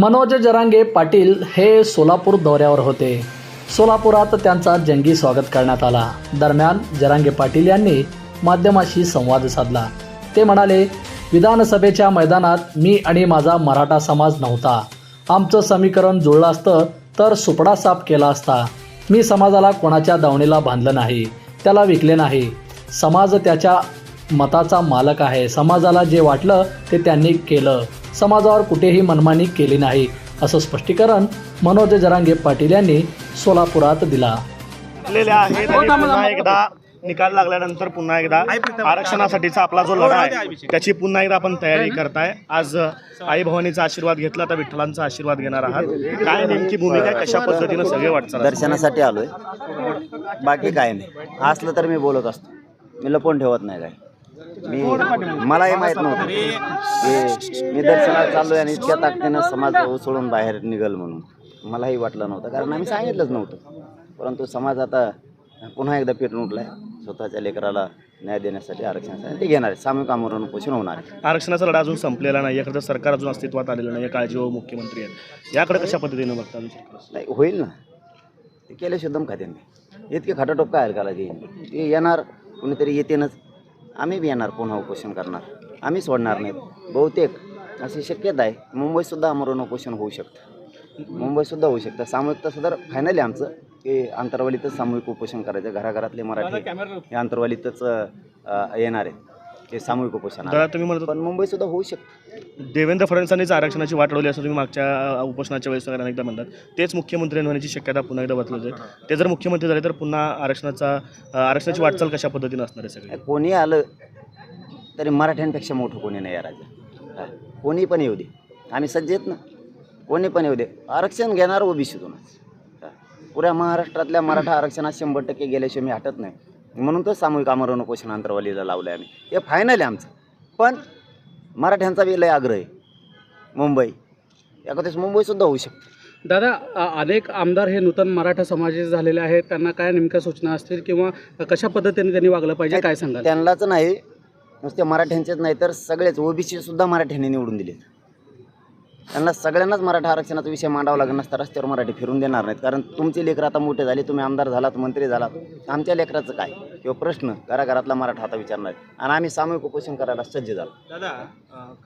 मनोज जरांगे पाटील हे सोलापूर दौऱ्यावर होते. सोलापुरात त्यांचा जंगी स्वागत करण्यात आला. दरम्यान जरांगे पाटील यांनी माध्यमाशी संवाद साधला. ते म्हणाले विधानसभेच्या मैदानात मी आणि माझा मराठा समाज नव्हता. आमचं समीकरण जुळलं असतं तर सुपडा साफ केला असता. मी समाजाला कोणाच्या दावणीला बांधलं नाही त्याला विकले नाही. समाज त्याच्या मताचा मालक आहे. समाजाला जे वाटलं ते त्यांनी केलं. समाजावर कुठेही मनमानी केली नाही असं स्पष्टीकरण मनोज जरांगे पाटील यांनी सोलापुरात दिला. पुन्हा एकदा निकाल लागल्यानंतर पुन्हा एकदा आरक्षणासाठीचा आपला जो लढा आहे त्याची पुन्हा एकदा आपण तयारी करताय. आज आई भवानीचा आशीर्वाद घेतला तर विठ्ठलांचा आशीर्वाद घेणार आहात. काय नेमकी भूमिका आहे? कशा पद्धतीनं सगळे वाटचाल दर्शनासाठी आलोय. बाकी काय नाही. असलं तर मी बोलत असतो. मी लपवून ठेवत नाही काय मी मलाही माहीत नव्हतं. की मी दर्शनाला चाललोय आणि इतक्या ताकदीनं समाज उसळून बाहेर निघल म्हणून. मलाही वाटलं नव्हतं कारण आम्ही सांगितलंच नव्हतं. परंतु समाज आता पुन्हा एकदा पेटून उठलाय. स्वतःच्या लेकराला न्याय देण्यासाठी आरक्षणासाठी ते घेणार आहे सामूहिक आमरण उपोषण होणार आहे आरक्षणाचा लढा अजून संपलेला नाही याकडे सरकार अजून अस्तित्वात आलेलं नाही काळजी व मुख्यमंत्री आहेत. याकडे कशा पद्धतीनं बघता अजून सरकार? नाही होईल ना. ते केले शुद्धम खाते नाही इतके खाटाटोप काय ते ते येणार कुणीतरी येतेनच. आम्ही बी येणार पुन्हा उपोषण करणार. आम्ही सोडणार नाहीत. बहुतेक अशी शक्यता आहे. मुंबईतसुद्धा आमरण उपोषण होऊ शकतं. मुंबईतसुद्धा होऊ शकतं. सामूहिक तसं तर फायनली आमचं. की आंतरवालीतच सामूहिक उपोषण करायचं. घराघरातले मराठी हे आंतरवालीतच अं, येणार आहेत. ते सामूहिक उपोषण पण मुंबईतसुद्धा होऊ शकतं. देवेंद्र फडणवीसांनीच आरक्षणाची वाट लावली असं तुम्ही मागच्या उपोषणाच्या वेळेस वगैरे अनेकदा म्हणतात तेच मुख्यमंत्री होण्याची शक्यता पुन्हा एकदा बदलत आहे. ते जर मुख्यमंत्री झाले तर पुन्हा आरक्षणाचा आरक्षणाची वाटचाल कशा पद्धतीनं असणार आहे सगळं? कोणी आलं तरी मराठ्यांपेक्षा मोठं कोणी नाही या राजा कोणी पण येऊ दे. आम्ही सज्ज आहेत ना. कोणी पण येऊ दे. आरक्षण घेणार ओबीसीतूनच हा. पुऱ्या महाराष्ट्रातल्या मराठा आरक्षणात शंभर टक्के गेल्याशिवाय मी हटत नाही. म्हणून तो सामूहिक आमरण उपोषण अंतरवालीला लावलं आहे आम्ही. हे फायनल आहे आमचं. पण मराठ्यांचा बी लय आग्रह आहे. मुंबई. एखाद्याच मुंबईसुद्धा होऊ शकते. दादा अ- अनेक आमदार हे नूतन मराठा समाजाचे झालेले आहेत. त्यांना काय नेमक्या सूचना असतील किंवा कशा पद्धतीने त्यांनी वागलं पाहिजे काय सांगाल? त्यांनाच नाही नुसते मराठ्यांचेच नाही तर सगळेच ओबीसी सुद्धा मराठ्यांनी निवडून दिलेत. त्यांना सगळ्यांनाच मराठा आरक्षणाचा विषय मांडावा लागणार नसता रस्त्यावर मराठी फिरून देणार नाहीत. कारण तुमचे लेकरं आता मोठे झाले तुम्ही आमदार झालात मंत्री झालात. आमच्या लेकराचं काय? किंवा प्रश्न घराघरातला मराठा आता विचारणार आहे. आणि आम्ही सामूहिक उपोषण करायला सज्ज झालो. दादा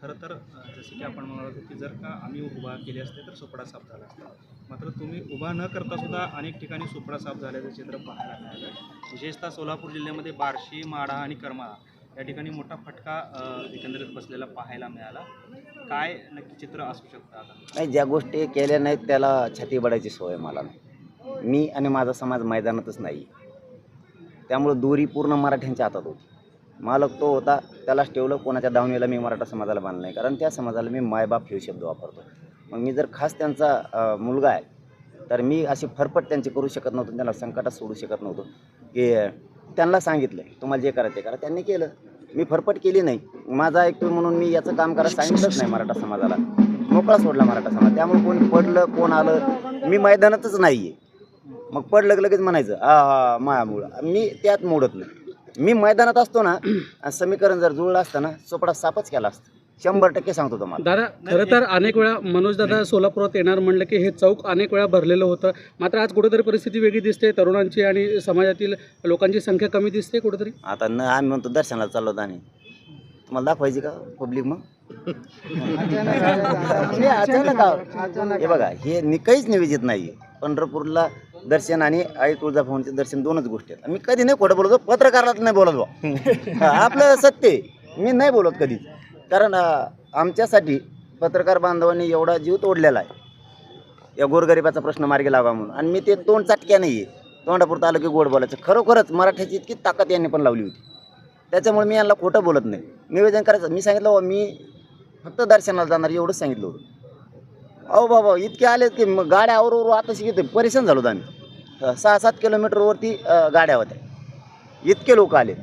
खरं तर जसं की आपण म्हणत होतो की जर का आम्ही उभा केले असते तर सोपडा साफ झाला असता. मात्र तुम्ही उभा न करता सुद्धा अनेक ठिकाणी सोपडा साफ झाल्याचं चित्र पाहायला मिळालं. विशेषतः सोलापूर जिल्ह्यामध्ये बार्शी माढा आणि करमाळा या ठिकाणी मोठा फटका एकंदरीत बसलेला पाहायला मिळाला. काय नक्की चित्र असू शकतं आता? नाही ज्या गोष्टी केल्या नाहीत त्याला छाती बडायची सवय मला नाही. मी आणि माझा समाज मैदानातच नाही. त्यामुळं दोरी पूर्ण मराठ्यांच्या हातात होती. मालक तो होता त्यालाच ठेवलं कोणाच्या दावणीला मी मराठा समाजाला बांधलं नाही. कारण त्या समाजाला मी मायबाप हे शब्द वापरतो मग मी जर खास त्यांचा मुलगा आहे तर मी अशी फरफट त्यांची करू शकत नव्हतो त्यांना संकटात सोडू शकत नव्हतो. की त्यांना सांगितलं तुम्हाला जे करायचं ते करा. त्यांनी केलं. मी फरफट केली नाही. माझा ऐकतो म्हणून मी याचं काम करायला सांगितलंच नाही मराठा समाजाला. मोकळा सोडला मराठा समाज. त्यामुळे कोण पडलं कोण आलं मी मैदानातच नाही आहे मग पडलं की लगेच म्हणायचं हा हा मायामुळं मी त्यात मोडत नाही. मी मैदानात असतो ना आणि समीकरण जर जुळलं असतं ना चोपडा सापच केला असतं. शंभर टक्के सांगतो तुम्हाला. दादा खरं तर अनेक वेळा मनोज दादा सोलापुरात येणार म्हणलं की हे चौक अनेक वेळा भरलेलं होतं. मात्र आज कुठेतरी परिस्थिती वेगळी दिसते तरुणांची आणि समाजातील लोकांची संख्या कमी दिसते कुठेतरी. आता न आम्ही म्हणतो दर्शनाला चाललो आणि तुम्हाला दाखवायची का पब्लिक मग? हे अचानक. हे बघा हे काहीच नियोजित नाही पंढरपूरला दर्शन आणि आई तुळजाभवानीचे दर्शन दोनच गोष्टी आहेत. मी कधी नाही खोटं बोलतो पत्रकारात नाही बोलत बुवा. हा, आपलं सत्य. मी नाही बोलत कधीच. कारण आमच्यासाठी पत्रकार बांधवांनी एवढा जीव तोडलेला आहे. या गोरगरिबाचा प्रश्न मार्गी लावा म्हणून. आणि मी ते तोंड चाटक्या नाही आहे तोंडापुरतं आलं की गोड बोलायचं. खरोखरच मराठ्याची इतकी ताकद यांनी पण लावली होती. त्याच्यामुळे मी यांना खोटं बोलत नाही. निवेदन करायचं. मी सांगितलं "बाबा, मी फक्त दर्शनाला जाणार एवढंच सांगितलं होतं. अहो बाबा इतके आले की मग गाड्या आवरू आता शिकते परेशान झालो आम्ही. सहा सात किलोमीटरवरती गाड्या होत्या. इतके लोक आले.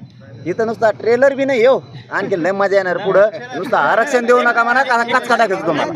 इथं नुसता ट्रेलर बी नाही हो. आणखी लय मजा येणार पुढं. नुसतं आरक्षण देऊ नका म्हणा का कचका टाकायचं तुम्हाला?